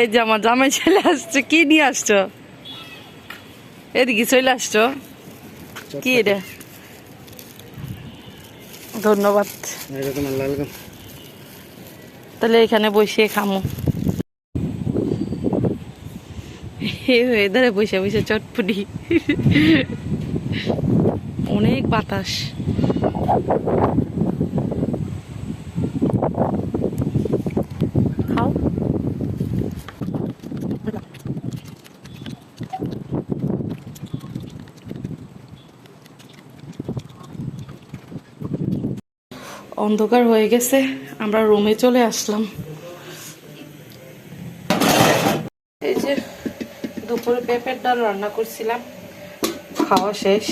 এই যে আমার জামাই ছেলে আসছে কি নিয়ে আসছো? এদিকে চলে আসছো? কি এটা? ধন্যবাদ। তাহলে এখানে বসে খামো। এধারে বসে বসে চটপটি। অনেক বাতাস। অন্ধকার হয়ে গেছে, আমরা রুমে চলে আসলাম। এই যে দুপুরে পেঁপের ডাল রান্না করছিলাম, খাওয়া শেষ।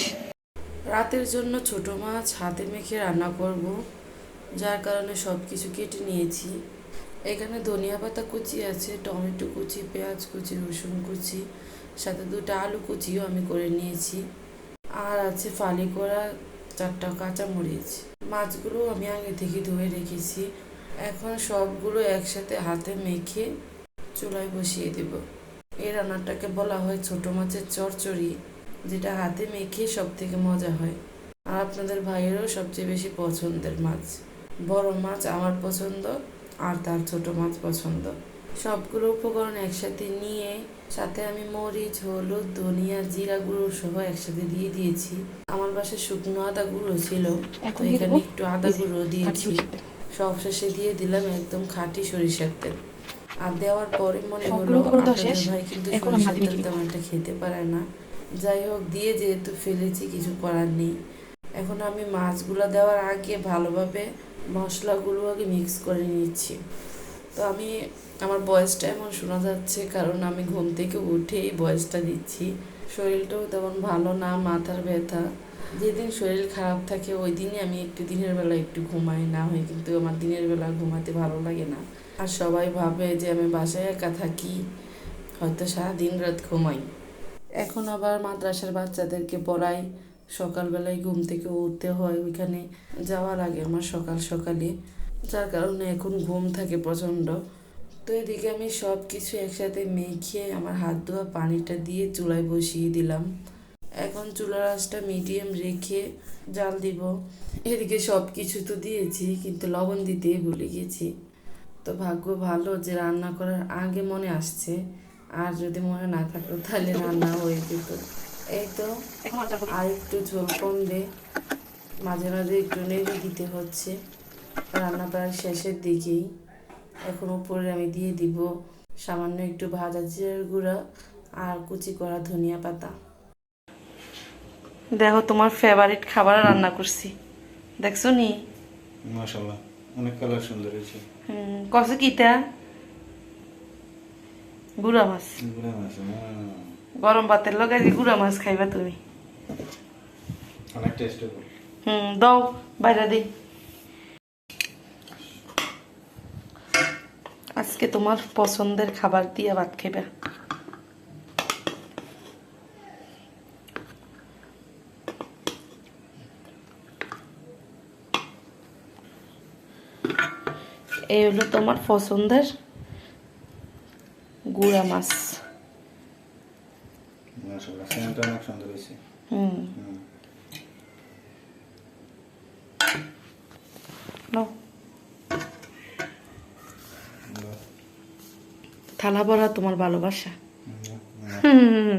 রাতের জন্য ছোট মাছ হাতে মেখে রান্না করব, যার কারণে সব কিছু কেটে নিয়েছি। এখানে ধনিয়া পাতা কুচি আছে, টমেটো কুচি, পেঁয়াজ কুচি, রসুন কুচি, সাথে দুটো আলু কুচিও আমি করে নিয়েছি। আর আছে ফালি করা চারটা কাঁচামরিচ। মাছগুলো আমি আগে থেকে ধুয়ে রেখেছি। এখন সবগুলো একসাথে হাতে মেখে চুলায় বসিয়ে দেব। এই রান্নাটাকে বলা হয় ছোট মাছের চচ্চড়ি, যেটা হাতে মেখে সব থেকে মজা হয়। আর আপনাদের ভাইয়েরও সবচেয়ে বেশি পছন্দের মাছ। বড় মাছ আমার পছন্দ, আর তার ছোট মাছ পছন্দ। সবগুলো উপকরণ একসাথে নিয়ে সাথে আমি মরিচ হলুদ ধনিয়া জিরা গুঁড়ো সহ একসাথে দিয়ে দিয়েছি। আমার বাসায় শুকনো আদা গুঁড়ো ছিল তো এখানে একটু আদা গুঁড়ো দিয়েছি। সব শেষে দিয়ে দিলাম একদম খাঁটি সরিষার তেল। আর দেওয়ার পরে মনে হলো ভাই কিন্তু সরিষার তেল তেমন একটা খেতে পারে না। যাই হোক দিয়ে যেহেতু ফেলেছি কিছু করার নেই। এখন আমি মাছগুলো দেওয়ার আগে ভালোভাবে মশলাগুলো আগে মিক্স করে নিচ্ছি। তো আমি, আমার বয়সটা এমন শোনা যাচ্ছে, কারণ আমি ঘুম থেকে উঠেই বয়সটা দিচ্ছি শরীরটাও তেমন ভালো না, মাথার ব্যথা। যেদিন শরীর খারাপ থাকে, ওই দিনই আমি একটু দিনের বেলা একটু ঘুমাই। না হয় কিন্তু আমার দিনের বেলা ঘুমাতে ভালো লাগে না। আর সবাই ভাবে যে আমি বাসায় একা থাকি, হয়তো সারা দিন রাত ঘুমাই। এখন আবার মাদ্রাসার বাচ্চাদেরকে পড়াই। সকালবেলায় ঘুম থেকে উঠতে হয় ওইখানে। যাওয়ার আগে আমার সকাল সকালে যার কারণে এখন ঘুম থাকে প্রচণ্ড। তো এদিকে আমি সব কিছু একসাথে মেখে আমার হাত ধোয়া পানিটা দিয়ে চুলায় বসিয়ে দিলাম। এখন চুলার আঁচটা মিডিয়াম রেখে জাল দিব। এদিকে সব কিছু তো দিয়েছি কিন্তু লবণ দিতে ভুলে গেছি। তো ভাগ্য ভালো যে রান্না করার আগে মনে আসছে আর যদি মনে না থাকতো তাহলে রান্না হয়ে যেত। এই তো আর একটু ঝোল কমবে মাঝে মাঝে একটু নেড়ে দিতে হচ্ছে। রান্না প্রায় শেষের দিকেই। এখন উপরে আমি দিয়ে দিব সামান্য একটু ভাজা জিরার গুঁড়া আর কুচি করা ধনিয়া পাতা। দেখো তোমার ফেভারিট খাবার রান্না করছি। দেখছ নি? মাশাল্লাহ অনেক কালার সুন্দর হয়েছে। হুম কত কিটা গুড়া মাছ। গুড়া মাছ হুম, গরম ভাতের লগে গুড়া মাছ খাইবা তুমি। অনেক টেস্টেবল হুম দাও বাইরে দিই আজকে তোমার পছন্দের খাবার দিয়ে ভাত খাইবা। এই হলো তোমার পছন্দের গুড়া মাছ। হুম। থালা ভরা তোমার ভালোবাসা। হুম,